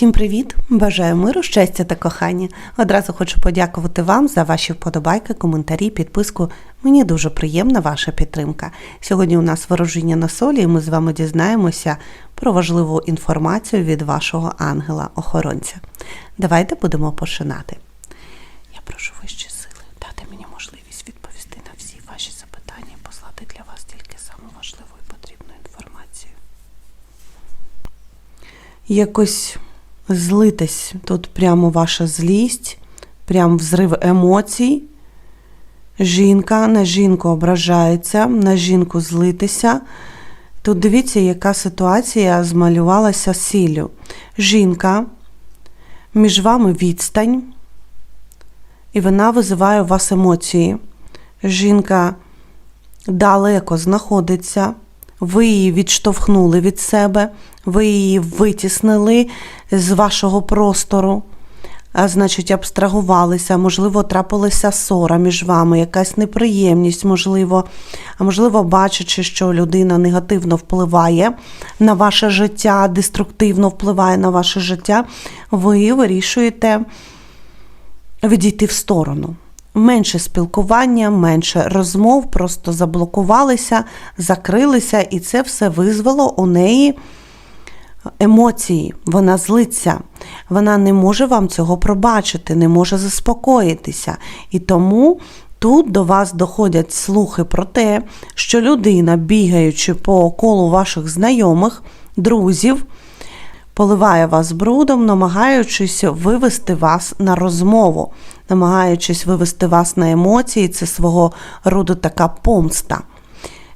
Всім привіт! Бажаю миру, щастя та кохання. Одразу хочу подякувати вам за ваші вподобайки, коментарі, підписку. Мені дуже приємна ваша підтримка. Сьогодні у нас ворожіння на солі, і ми з вами дізнаємося про важливу інформацію від вашого ангела-охоронця. Давайте будемо починати. Я прошу вищі сили дати мені можливість відповісти на всі ваші запитання і послати для вас тільки саму важливу і потрібну інформацію якось злитись. Тут прямо ваша злість, прям взрив емоцій. Жінка на жінку ображається, на жінку злитися. Тут дивіться, яка ситуація змалювалася сіллю. Жінка, між вами відстань, і вона визиває у вас емоції. Жінка далеко знаходиться, ви її відштовхнули від себе, ви її витіснили з вашого простору, а значить, абстрагувалися, можливо, трапилася ссора між вами, якась неприємність, можливо, а можливо, бачачи, що людина негативно впливає на ваше життя, деструктивно впливає на ваше життя, ви вирішуєте відійти в сторону. Менше спілкування, менше розмов, просто заблокувалися, закрилися, і це все визвало у неї емоції. Вона злиться, вона не може вам цього пробачити, не може заспокоїтися. І тому тут до вас доходять слухи про те, що людина, бігаючи по колу ваших знайомих, друзів, поливає вас брудом, намагаючись вивести вас на розмову, намагаючись вивести вас на емоції, це свого роду така помста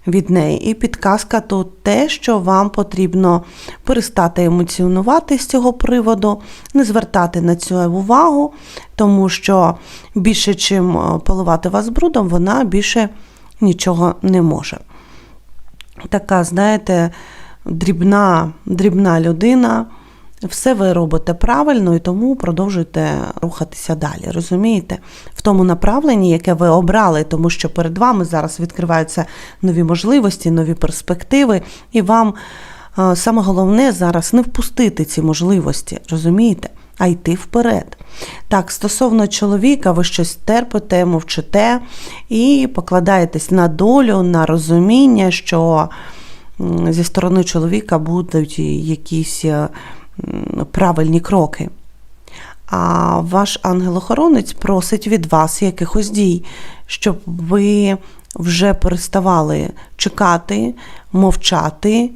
від неї. І підказка тут те, що вам потрібно перестати емоціонувати з цього приводу, не звертати на це увагу, тому що більше, чим поливати вас брудом, вона більше нічого не може. Така, знаєте, дрібна, дрібна людина. Все ви робите правильно і тому продовжуйте рухатися далі. Розумієте? В тому направленні, яке ви обрали, тому що перед вами зараз відкриваються нові можливості, нові перспективи, і вам саме головне зараз не впустити ці можливості, розумієте? А йти вперед. Так, стосовно чоловіка, ви щось терпите, мовчите і покладаєтесь на долю, на розуміння, що зі сторони чоловіка будуть якісь е, правильні кроки. А ваш ангел-охоронець просить від вас якихось дій, щоб ви вже переставали чекати, мовчати.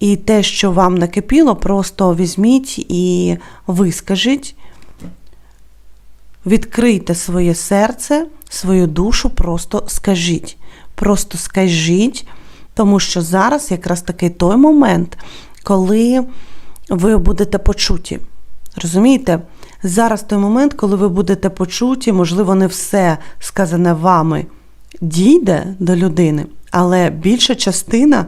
І те, що вам накипіло, просто візьміть і вискажіть, відкрийте своє серце, свою душу, просто скажіть. Просто скажіть, тому що зараз якраз такий той момент, коли ви будете почуті. Розумієте? Зараз той момент, коли ви будете почуті, можливо, не все сказане вами дійде до людини, але більша частина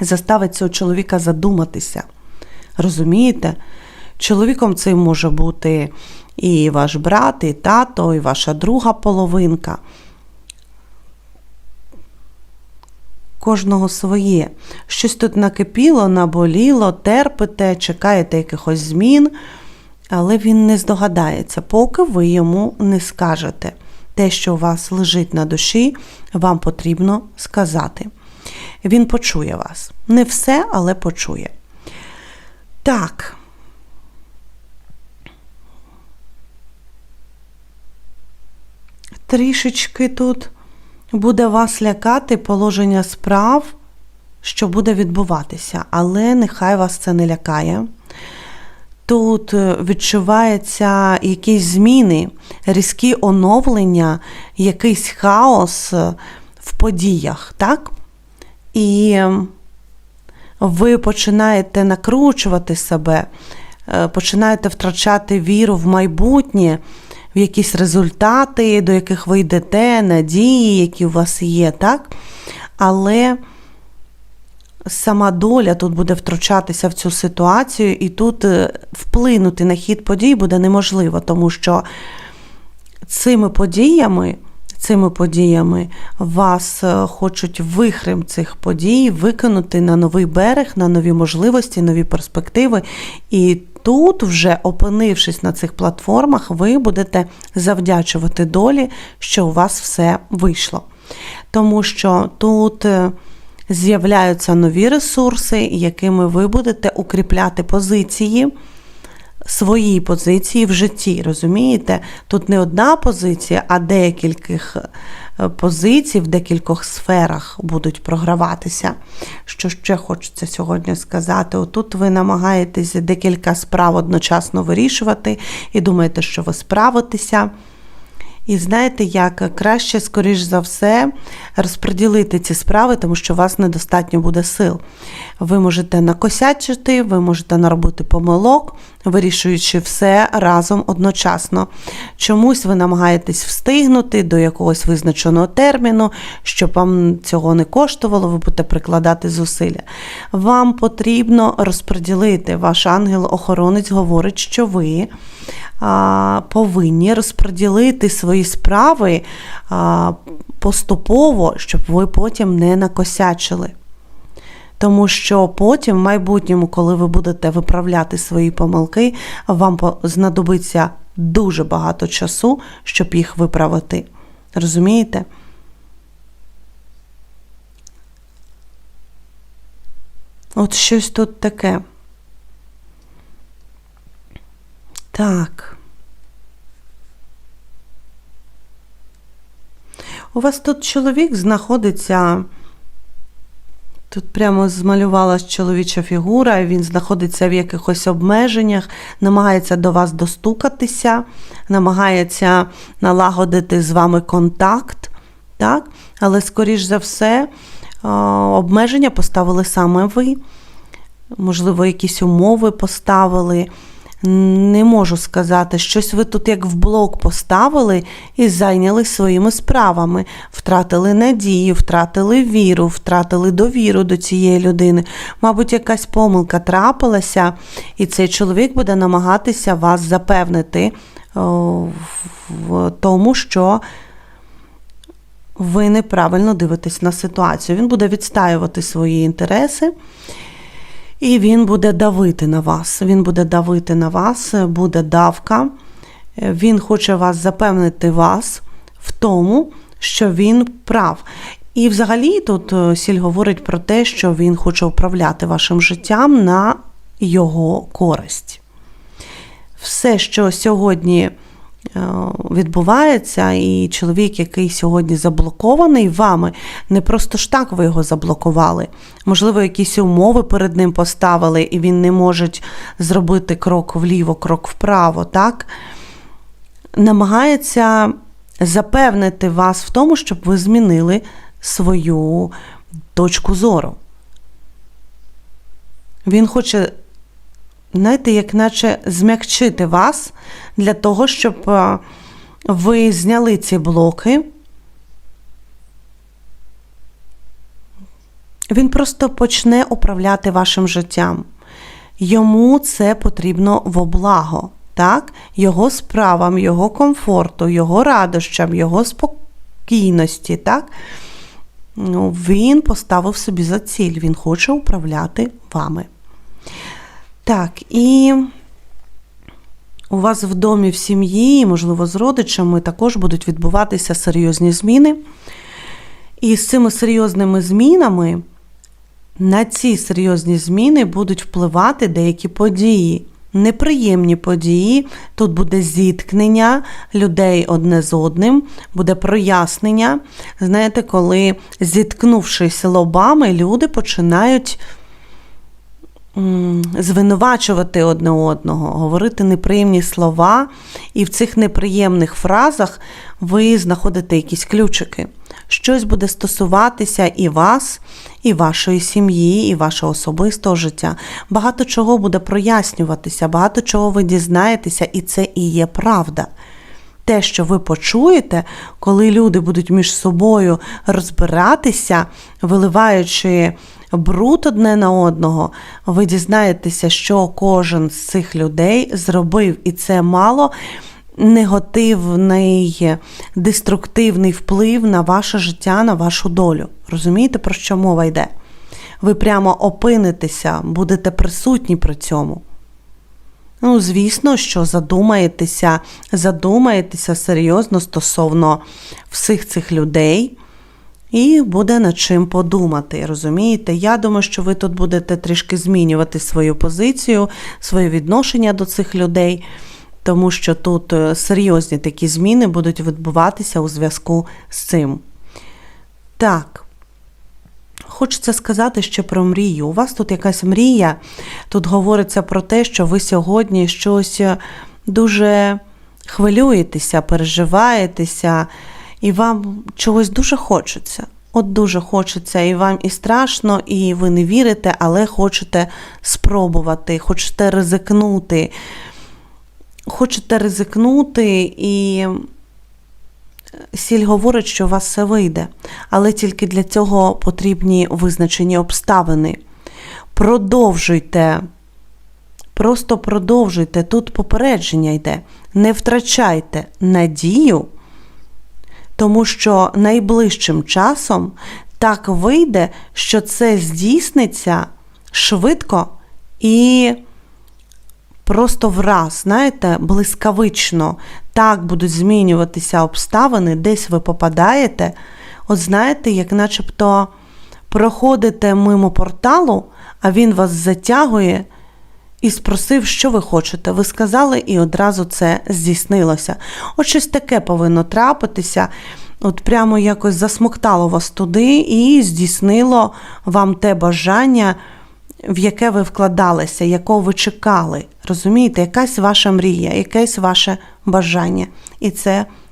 заставить цього чоловіка задуматися. Розумієте? Чоловіком цим може бути і ваш брат, і тато, і ваша друга половинка. Кожного своє. Щось тут накипіло, наболіло, терпите, чекаєте якихось змін, але він не здогадається, поки ви йому не скажете. Те, що у вас лежить на душі, вам потрібно сказати. Він почує вас. Не все, але почує. Так. Трішечки тут буде вас лякати положення справ, що буде відбуватися, але нехай вас це не лякає. Тут е, відчуваються якісь зміни, різкі оновлення, якийсь хаос е, в подіях, так? І ви починаєте накручувати себе, е, починаєте втрачати віру в майбутнє в якісь результати, до яких ви йдете, надії, які у вас є, так? Але сама доля тут буде втручатися в цю ситуацію, і тут е, вплинути на хід подій буде неможливо, тому що цими подіями. Цими подіями вас е, хочуть вихрем цих подій викинути на новий берег, на нові можливості, нові перспективи. І тут, вже опинившись на цих платформах, ви будете завдячувати долі, що у вас все вийшло. Тому що тут е, з'являються нові ресурси, якими ви будете укріпляти позиції. Свої позиції в житті, розумієте? Тут не одна позиція, а декількох е, позицій в декількох сферах будуть програватися. Що ще хочеться сьогодні сказати? Отут ви намагаєтеся декілька справ одночасно вирішувати і думаєте, що ви справитеся. І знаєте, як краще, скоріш за все, розподілити ці справи, тому що у вас недостатньо буде сил. Ви можете накосячити, ви можете наробити помилок, вирішуючи все разом одночасно. Чомусь ви намагаєтесь встигнути до якогось визначеного терміну, щоб вам цього не коштувало, ви будете прикладати зусилля. Вам потрібно розподілити. Ваш ангел-охоронець говорить, що ви а, повинні розподілити свої справи поступово, щоб ви потім не накосячили. Тому що потім, в майбутньому, коли ви будете виправляти свої помилки, вам знадобиться дуже багато часу, щоб їх виправити. Розумієте? От щось тут таке. Так. У вас тут чоловік знаходиться. Тут прямо змалювалась чоловіча фігура, він знаходиться в якихось обмеженнях, намагається до вас достукатися, намагається налагодити з вами контакт. так? Але, скоріш за все, обмеження поставили саме ви. Можливо, якісь умови поставили. Не можу сказати, щось ви тут як в блок поставили і зайняли своїми справами, втратили надію, втратили віру, втратили довіру до цієї людини. Мабуть, якась помилка трапилася, і цей чоловік буде намагатися вас запевнити в тому, що ви неправильно дивитесь на ситуацію. Він буде відстаювати свої інтереси. І він буде давити на вас. Він буде давити на вас, буде давка. Він хоче вас запевнити вас в тому, що він прав. І взагалі тут е, Сіль говорить про те, що він хоче управляти вашим життям на його користь. Все, що сьогодні. Е, відбувається, і чоловік, який сьогодні заблокований вами, не просто ж так ви його заблокували. Можливо, якісь умови перед ним поставили, і він не може зробити крок вліво, крок вправо, так? Намагається запевнити вас в тому, щоб ви змінили свою точку зору. Він хоче знаєте, як наче змягчити вас для того, щоб е, ви зняли ці блоки. Він просто почне управляти вашим життям. Йому це потрібно в облаго, так? Його справам, його комфорту, його радощам, його спокійності, так? Ну, Він поставив собі за ціль, він хоче управляти вами. Так, і у вас в домі в сім'ї, можливо, з родичами також будуть відбуватися серйозні зміни. І з цими серйозними змінами на ці серйозні зміни будуть впливати деякі події. Неприємні події, тут буде зіткнення людей одне з одним, буде прояснення. Знаєте, коли зіткнувшись лобами, люди починають звинувачувати одне одного, говорити неприємні слова, і в цих неприємних фразах ви знаходите якісь ключики. Щось буде стосуватися і вас, і вашої сім'ї, і вашого особистого життя. Багато чого буде прояснюватися, багато чого ви дізнаєтеся, і це і є правда. Те, що ви почуєте, коли люди будуть між собою розбиратися, виливаючи бруд одне на одного, ви дізнаєтеся, що кожен з цих людей зробив, і це мало негативний, деструктивний вплив на ваше життя, на вашу долю. Розумієте, про що мова йде? Ви прямо опинитеся, будете присутні при цьому. Ну, звісно, що задумаєтеся, задумаєтеся серйозно стосовно всіх цих людей. І буде над чим подумати, розумієте? Я думаю, що ви тут будете трішки змінювати свою позицію, своє відношення до цих людей, тому що тут е, серйозні такі зміни будуть відбуватися у зв'язку з цим. Так. Хочеться сказати ще про мрію. У вас тут якась мрія. Тут говориться про те, що ви сьогодні щось е, дуже хвилюєтеся, переживаєтеся, і вам чогось дуже хочеться. От дуже хочеться, і вам і страшно, і ви не вірите, але хочете спробувати, хочете ризикнути. Хочете ризикнути і Сіль говорить, що у вас все вийде, але тільки для цього потрібні визначені обставини. Продовжуйте, просто продовжуйте. Тут попередження йде. Не втрачайте надію, тому що найближчим часом так вийде, що це здійсниться швидко і просто враз, знаєте, блискавично так будуть змінюватися обставини, десь ви попадаєте. От знаєте, як начебто проходите мимо порталу, а він вас затягує і спросив, що ви хочете. Ви сказали, і одразу це здійснилося. От щось таке повинно трапитися. От прямо якось засмоктало вас туди і здійснило вам те бажання, в яке ви вкладалися, якого ви чекали. Розумієте, якась ваша мрія, якесь ваше бажання. І це